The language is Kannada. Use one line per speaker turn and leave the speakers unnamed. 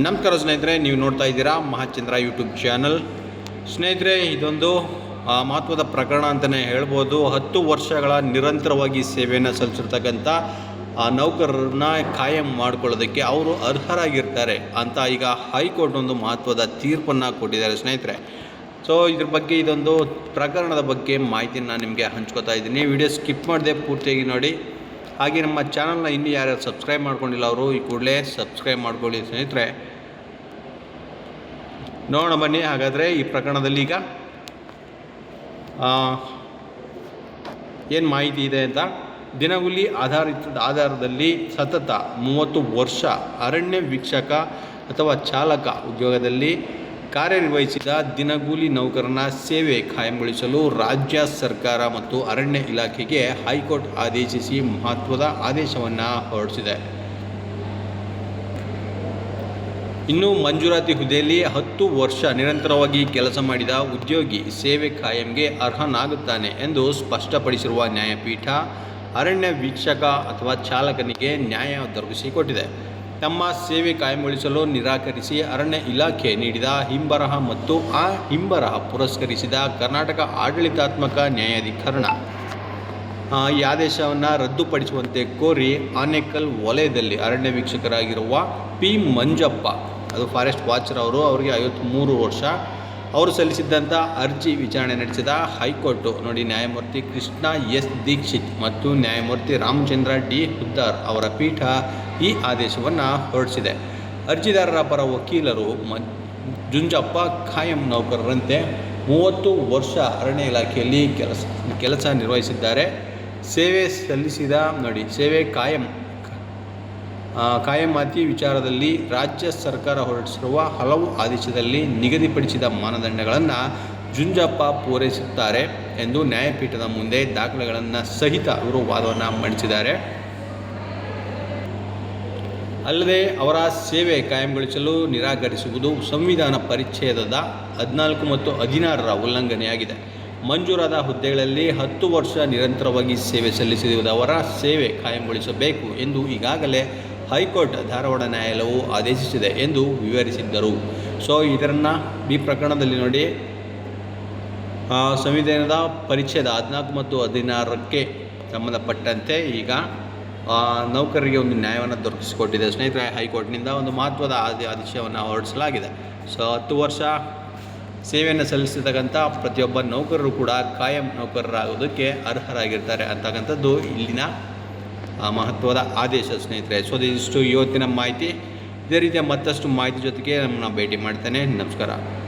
ನಮಸ್ಕಾರ ಸ್ನೇಹಿತರೆ, ನೀವು ನೋಡ್ತಾ ಇದ್ದೀರಾ ಮಹಾಚಂದ್ರ ಯೂಟ್ಯೂಬ್ ಚಾನಲ್ ಸ್ನೇಹಿತರೆ, ಇದೊಂದು ಮಹತ್ವದ ಪ್ರಕರಣ ಅಂತಲೇ ಹೇಳ್ಬೋದು. ಹತ್ತು ವರ್ಷಗಳ ನಿರಂತರವಾಗಿ ಸೇವೆಯನ್ನು ಸಲ್ಲಿಸಿರ್ತಕ್ಕಂಥ ನೌಕರರನ್ನ ಕಾಯಂ ಮಾಡ್ಕೊಳ್ಳೋದಕ್ಕೆ ಅವರು ಅರ್ಹರಾಗಿರ್ತಾರೆ ಅಂತ ಈಗ ಹೈಕೋರ್ಟ್ ಒಂದು ಮಹತ್ವದ ತೀರ್ಪನ್ನು ಕೊಟ್ಟಿದ್ದಾರೆ ಸ್ನೇಹಿತರೆ. ಸೊ ಇದ್ರ ಬಗ್ಗೆ ಇದೊಂದು ಪ್ರಕರಣದ ಬಗ್ಗೆ ಮಾಹಿತಿನ ನಿಮಗೆ ಹಂಚ್ಕೋತಾ ಇದ್ದೀನಿ. ವಿಡಿಯೋ ಸ್ಕಿಪ್ ಮಾಡದೆ ಪೂರ್ತಿಯಾಗಿ ನೋಡಿ. ಹಾಗೆ ನಮ್ಮ ಚಾನಲ್ನ ಇನ್ನು ಯಾರ್ಯಾರು ಸಬ್ಸ್ಕ್ರೈಬ್ ಮಾಡ್ಕೊಂಡಿಲ್ಲ ಅವರು, ಈ ಕೂಡಲೇ ಸಬ್ಸ್ಕ್ರೈಬ್ ಮಾಡ್ಕೊಳ್ಳಿ ಸ್ನೇಹಿತರೆ. ನೋಡೋಣ ಬನ್ನಿ, ಹಾಗಾದರೆ ಈ ಪ್ರಕರಣದಲ್ಲಿ ಈಗ ಏನು ಮಾಹಿತಿ ಇದೆ ಅಂತ. ದಿನಗೂಲಿ ಆಧಾರಿತ, ಆಧಾರದಲ್ಲಿ ಸತತ ಮೂವತ್ತು ವರ್ಷ ಅರಣ್ಯ ವೀಕ್ಷಕ ಅಥವಾ ಚಾಲಕ ಉದ್ಯೋಗದಲ್ಲಿ ಕಾರ್ಯನಿರ್ವಹಿಸಿದ ದಿನಗೂಲಿ ನೌಕರನ ಸೇವೆ ಖಾಯಂಗೊಳಿಸಲು ರಾಜ್ಯ ಸರ್ಕಾರ ಮತ್ತು ಅರಣ್ಯ ಇಲಾಖೆಗೆ ಹೈಕೋರ್ಟ್ ಆದೇಶಿಸಿ ಮಹತ್ವದ ಆದೇಶವನ್ನು ಹೊರಡಿಸಿದೆ. ಇನ್ನು ಮಂಜೂರಾತಿ ಹುದ್ದೆಯಲ್ಲಿ ಹತ್ತು ವರ್ಷ ನಿರಂತರವಾಗಿ ಕೆಲಸ ಮಾಡಿದ ಉದ್ಯೋಗಿ ಸೇವೆ ಖಾಯಂಗೆ ಅರ್ಹನಾಗುತ್ತಾನೆ ಎಂದು ಸ್ಪಷ್ಟಪಡಿಸಿರುವ ನ್ಯಾಯಪೀಠ ಅರಣ್ಯ ವೀಕ್ಷಕ ಅಥವಾ ಚಾಲಕನಿಗೆ ನ್ಯಾಯ ದೊರಕಿಸಿಕೊಟ್ಟಿದೆ. ತಮ್ಮ ಸೇವೆ ಕಾಯಂಗೊಳಿಸಲು ನಿರಾಕರಿಸಿ ಅರಣ್ಯ ಇಲಾಖೆ ನೀಡಿದ ಹಿಂಬರಹ ಮತ್ತು ಆ ಹಿಂಬರಹ ಪುರಸ್ಕರಿಸಿದ ಕರ್ನಾಟಕ ಆಡಳಿತಾತ್ಮಕ ನ್ಯಾಯಾಧಿಕರಣ. ಈ ಆದೇಶವನ್ನು ರದ್ದುಪಡಿಸುವಂತೆ ಕೋರಿ ಆನೇಕಲ್ ವಲಯದಲ್ಲಿ ಅರಣ್ಯ ವೀಕ್ಷಕರಾಗಿರುವ ಪಿ ಮಂಜಪ್ಪ, ಅದು ಫಾರೆಸ್ಟ್ ವಾಚರ್ ಅವರು, ಅವರಿಗೆ ಐವತ್ತ್ಮೂರು ವರ್ಷ ಅವರು ಸಲ್ಲಿಸಿದ್ದಂಥ ಅರ್ಜಿ ವಿಚಾರಣೆ ನಡೆಸಿದ ಹೈಕೋರ್ಟು ನೋಡಿ ನ್ಯಾಯಮೂರ್ತಿ ಕೃಷ್ಣ ಎಸ್ ದೀಕ್ಷಿತ್ ಮತ್ತು ನ್ಯಾಯಮೂರ್ತಿ ರಾಮಚಂದ್ರ ಡಿ ಹುದ್ದಾರ್ ಅವರ ಪೀಠ ಈ ಆದೇಶವನ್ನು ಹೊರಡಿಸಿದೆ. ಅರ್ಜಿದಾರರ ಪರ ವಕೀಲರು ಮ ಜುಂಜಪ್ಪ ಖಾಯಂ ನೌಕರರಂತೆ ಮೂವತ್ತು ವರ್ಷ ಅರಣ್ಯ ಇಲಾಖೆಯಲ್ಲಿ ಕೆಲಸ ಕೆಲಸ ನಿರ್ವಹಿಸಿದ್ದಾರೆ. ಸೇವೆ ಸಲ್ಲಿಸಿದ ನೋಡಿ ಸೇವೆ ಕಾಯಂ ಕಾಯಮಾತಿ ವಿಚಾರದಲ್ಲಿ ರಾಜ್ಯ ಸರ್ಕಾರ ಹೊರಡಿಸಿರುವ ಹಲವು ಆದೇಶದಲ್ಲಿ ನಿಗದಿಪಡಿಸಿದ ಮಾನದಂಡಗಳನ್ನು ಜುಂಜಪ್ಪ ಪೂರೈಸುತ್ತಾರೆ ಎಂದು ನ್ಯಾಯಪೀಠದ ಮುಂದೆ ದಾಖಲೆಗಳನ್ನು ಸಹಿತ ಅವರು ವಾದವನ್ನು ಮಂಡಿಸಿದ್ದಾರೆ. ಅಲ್ಲದೆ ಅವರ ಸೇವೆ ಕಾಯಂಗೊಳಿಸಲು ನಿರಾಕರಿಸುವುದು ಸಂವಿಧಾನ ಪರಿಚ್ಛೇದದ ಹದಿನಾಲ್ಕು ಮತ್ತು ಹದಿನಾರರ ಉಲ್ಲಂಘನೆಯಾಗಿದೆ. ಮಂಜೂರಾದ ಹುದ್ದೆಗಳಲ್ಲಿ ಹತ್ತು ವರ್ಷ ನಿರಂತರವಾಗಿ ಸೇವೆ ಸಲ್ಲಿಸಿರುವುದವರ ಸೇವೆ ಕಾಯಂಗೊಳಿಸಬೇಕು ಎಂದು ಈಗಾಗಲೇ ಹೈಕೋರ್ಟ್ ಧಾರವಾಡ ನ್ಯಾಯಾಲಯವು ಆದೇಶಿಸಿದೆ ಎಂದು ವಿವರಿಸಿದ್ದರು. ಸೊ ಇದರನ್ನು ಈ ಪ್ರಕರಣದಲ್ಲಿ ನೋಡಿ ಸಂವಿಧಾನದ ಪರಿಚ್ಛೇದ ಹದಿನಾಲ್ಕು ಮತ್ತು ಹದಿನಾರಕ್ಕೆ ಸಂಬಂಧಪಟ್ಟಂತೆ ಈಗ ನೌಕರರಿಗೆ ಒಂದು ನ್ಯಾಯವನ್ನು ದೊರಕಿಸಿಕೊಟ್ಟಿದೆ. ಸ್ನೇಹಿತರೆ, ಹೈಕೋರ್ಟ್ನಿಂದ ಒಂದು ಮಹತ್ವದ ಆದಿ, ಆದೇಶವನ್ನು ಹೊರಡಿಸಲಾಗಿದೆ. ಸೊ ಹತ್ತು ವರ್ಷ ಸೇವೆಯನ್ನು ಸಲ್ಲಿಸತಕ್ಕಂಥ ಪ್ರತಿಯೊಬ್ಬ ನೌಕರರು ಕೂಡ ಕಾಯಂ ನೌಕರರಾಗೋದಕ್ಕೆ ಅರ್ಹರಾಗಿರ್ತಾರೆ ಅಂತಕ್ಕಂಥದ್ದು ಇಲ್ಲಿನ ಆ, ಮಹತ್ವದ ಆದೇಶ ಸ್ನೇಹಿತರೆ. ಸೊ ಇದಿಷ್ಟು ಇವತ್ತಿನ ಮಾಹಿತಿ. ಇದೇ ರೀತಿಯ ಮತ್ತಷ್ಟು ಮಾಹಿತಿ ಜೊತೆಗೆ ನಮ್ಮನ್ನ ಭೇಟಿ ಮಾಡ್ತೇನೆ. ನಮಸ್ಕಾರ.